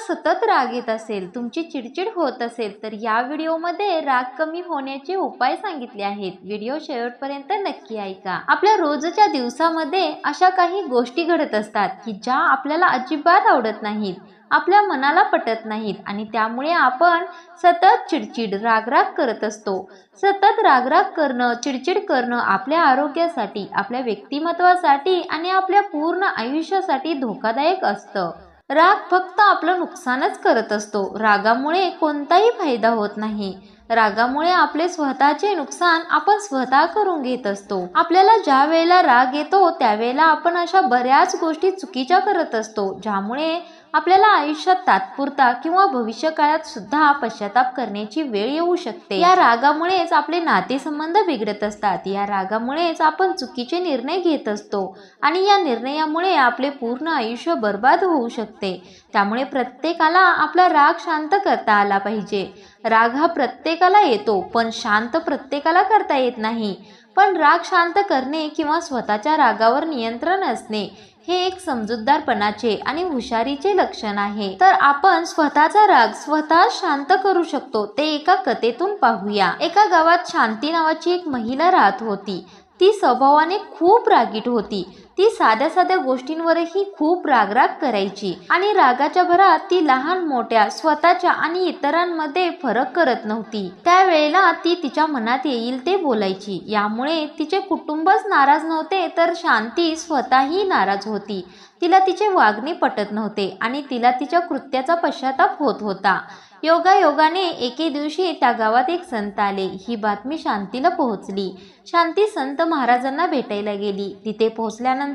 सतत राग येत असेल तुमची चिडचिड होत असेल तर या व्हिडिओमध्ये राग कमी होण्याचे उपाय सांगितले आहेत. व्हिडिओ शेवटपर्यंत नक्की ऐका. आपल्या रोजच्या दिवसामध्ये अशा काही गोष्टी घडत असतात की ज्या आपल्याला अजिबात आवडत नाहीत आपल्या मनाला पटत नाहीत आणि त्यामुळे आपण सतत चिडचिड रागराग करत असतो. सतत रागराग करणं चिडचिड करणं आपल्या आरोग्यासाठी आपल्या व्यक्तिमत्वासाठी आणि आपल्या पूर्ण आयुष्यासाठी धोकादायक असतं. राग फक्त आपलं नुकसानच करत असतो. रागामुळे कोणताही फायदा होत नाही. रागामुळे आपले स्वतःचे नुकसान आपण स्वतः करून घेत असतो. आपल्याला ज्या वेळेला राग येतो त्यावेळेला आपण अशा बऱ्याच गोष्टी चुकीच्या करत असतो ज्यामुळे आपल्याला आयुष्यात तात्पुरता किंवा भविष्य काळात सुद्धा पश्चाताप करण्याची वेळ येऊ शकते. या रागामुळेच आपले नातेसंबंध बिघडत असतात. या रागामुळेच आपण चुकीचे निर्णय घेत असतो आणि या निर्णयामुळे आपले पूर्ण आयुष्य बर्बाद होऊ शकते. त्यामुळे प्रत्येकाला आपला राग शांत करता आला पाहिजे. राग हा प्रत्येकाला येतो पण शांत प्रत्येकाला करता येत नाही. पण राग शांत करणे किंवा स्वतःच्या रागावर नियंत्रण असणे हे एक समजूतदारपणाचे आणि हुशारीचे लक्षण आहे. तर आपण स्वतःचा राग स्वतः शांत करू शकतो ते एका कथेतून पाहूया. एका गावात शांती नावाची एक महिला राहत होती. ती स्वभावाने खूप रागीट होती. ती साध्या साध्या गोष्टींवरही खूप रागराग करायची. आणि रागाच्या भरात ती लहान मोठ्या स्वतःच्या आणि इतरांमध्ये फरक करत नव्हती. त्यावेळेला ती तिच्या मनात येईल ते बोलायची. यामुळे तिचे कुटुंबच नाराज नव्हते तर शांती स्वतःही नाराज होती. तिला तिचे वागणे पटत नव्हते आणि तिला तिच्या कृत्याचा पश्चाताप होत होता. योगायोगाने एके दिवशी त्या गावात एक संत आले. ही बातमी शांतीला पोहोचली. शांती संत महाराजांना भेटायला गेली. तिथे पोहोचल्यानंतर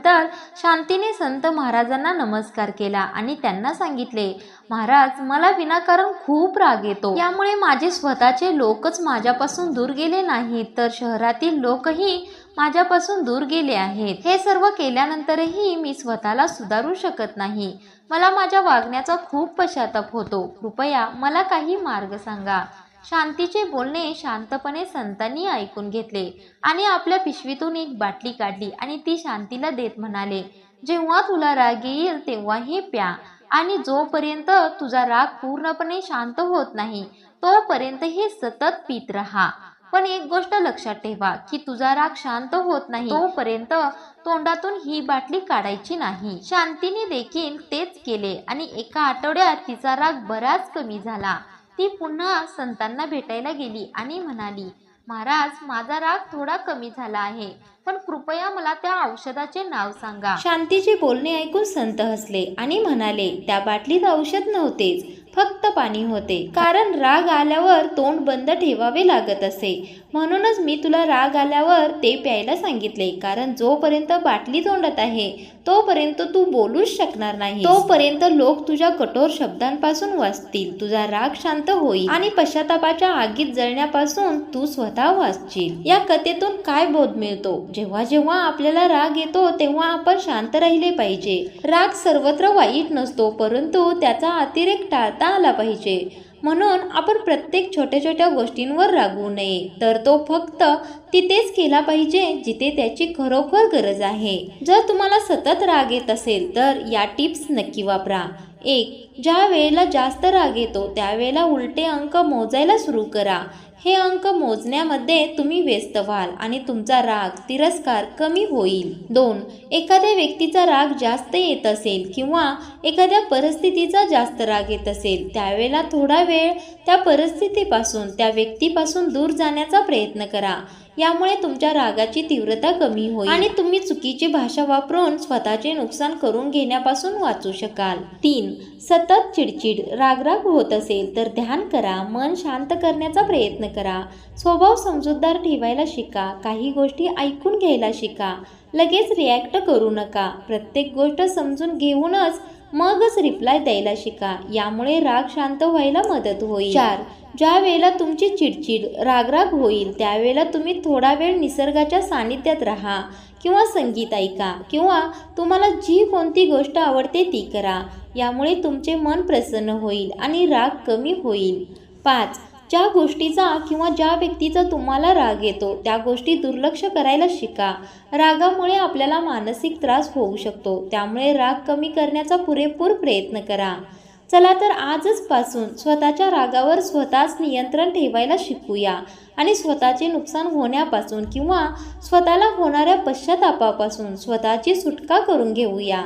शांतीने संत महाराजांना नमस्कार केला आणि त्यांना सांगितले महाराज मला विनाकारण खूप राग येतो. यामुळे माझे स्वतःचे लोकच माझ्यापासून दूर गेले नाहीत तर शहरातील लोकही माझ्यापासून दूर गेले आहेत. हे सर्व केल्यानंतरही मी स्वतःला सुधारू शकत नाही. मला माझ्या वागण्याचा खूप पश्चाताप होतो. कृपया मला काही मार्ग सांगा. शांतीचे बोलणे शांतपणे संतांनी ऐकून घेतले आणि आपल्या पिशवीतून एक बाटली काढली आणि ती शांतीला देत म्हणाले जेव्हा तुला राग येईल तेव्हा हे प्या आणि जोपर्यंत तुझा राग पूर्णपणे शांत होत नाही तोपर्यंत हे सतत पित राहा. पण एक गोष्ट लक्षात ठेवा की तुझा राग शांत होत नाही तोपर्यंत तोंडातून ही बाटली काढायची नाही. शांतीने देखील तेच केले आणि एका आठवड्यात तिचा राग बराच कमी झाला. ती पुन्हा संतांना भेटायला गेली आणि म्हणाली महाराज माझा राग थोडा कमी झाला आहे पण कृपया मला त्या औषधाचे नाव सांगा. शांतीचे बोलणे ऐकून संत हसले आणि म्हणाले त्या बाटलीत औषध नव्हतेच फक्त पाणी होते. कारण राग आल्यावर तोंड बंद ठेवावे लागत असे. म्हणूनच मी तुला राग आल्यावर ते प्यायला सांगितले. कारण जोपर्यंत बाटली तोंडात आहे तोपर्यंत तू बोलूच शकणार नाही तोपर्यंत लोक तुझ्या कठोर शब्दांपासून वाचतील. तुझा राग शांत होईल आणि पश्चातापाच्या आगीत जळण्यापासून तू स्वतः वाचशील. या कथेतून काय बोध मिळतो? जेव्हा जेव्हा आपल्याला राग येतो तेव्हा आपण शांत राहिले पाहिजे. राग सर्वत्र वाईट नसतो परंतु त्याचा अतिरेक टाळता आला पाहिजे. म्हणून आपण प्रत्येक छोट्या छोट्या गोष्टींवर रागवू नये. तर तो फक्त तिथेच केला पाहिजे जिथे त्याची खरोखर गरज आहे. जर तुम्हाला सतत राग येत असेल तर या टिप्स नक्की वापरा. एक ज्या वेळेला जास्त राग येतो त्यावेळेला उलटे अंक मोजायला सुरू करा. हे अंक मोजण्यामध्ये तुम्ही व्यस्त व्हाल आणि तुमचा राग तिरस्कार कमी होईल. दोन एखाद्या व्यक्तीचा राग जास्त येत असेल किंवा एखाद्या परिस्थितीचा जास्त राग येत असेल त्यावेळेला थोडा वेळ त्या परिस्थितीपासून त्या व्यक्तीपासून दूर जाण्याचा प्रयत्न करा. यामुळे तुमच्या रागाची तीव्रता कमी होईल. आणि तुम्ही चुकीची भाषा वापरून स्वतःचे नुकसान करून घेण्यापासून वाचू शकाल. तीन सतत चिडचिड रागराग होत असेल तर ध्यान करा मन शांत करण्याचा प्रयत्न करा. स्वभाव समजूतदार ठेवायला शिका काही गोष्टी ऐकून घ्यायला शिका. लगेच रिॲक्ट करू नका. प्रत्येक गोष्ट समजून घेऊनच मगच रिप्लाय द्यायला शिका. यामुळे राग शांत व्हायला मदत होईल. चार ज्या वेळेला तुमची चिडचिड रागराग होईल त्यावेळेला तुम्ही थोडा वेळ निसर्गाच्या सानिध्यात राहा किंवा संगीत ऐका किंवा तुम्हाला जी कोणती गोष्ट आवडते ती करा. यामुळे तुमचे मन प्रसन्न होईल आणि राग कमी होईल. पाच ज्या गोष्टीचा किंवा ज्या व्यक्तीचा तुम्हाला राग येतो त्या गोष्टी दुर्लक्ष करायला शिका. रागामुळे आपल्याला मानसिक त्रास होऊ शकतो. त्यामुळे राग कमी करण्याचा पुरेपूर प्रयत्न करा. चला तर आजच पासून स्वतःच्या रागावर स्वतःच नियंत्रण ठेवायला शिकूया आणि स्वतःचे नुकसान होण्यापासून किंवा स्वतःला होणाऱ्या पश्चातापापासून स्वतःची सुटका करून घेऊया.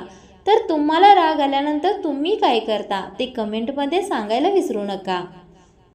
तर तुम्हाला राग आल्यानंतर तुम्ही काय करता ते कमेंटमध्ये सांगायला विसरू नका.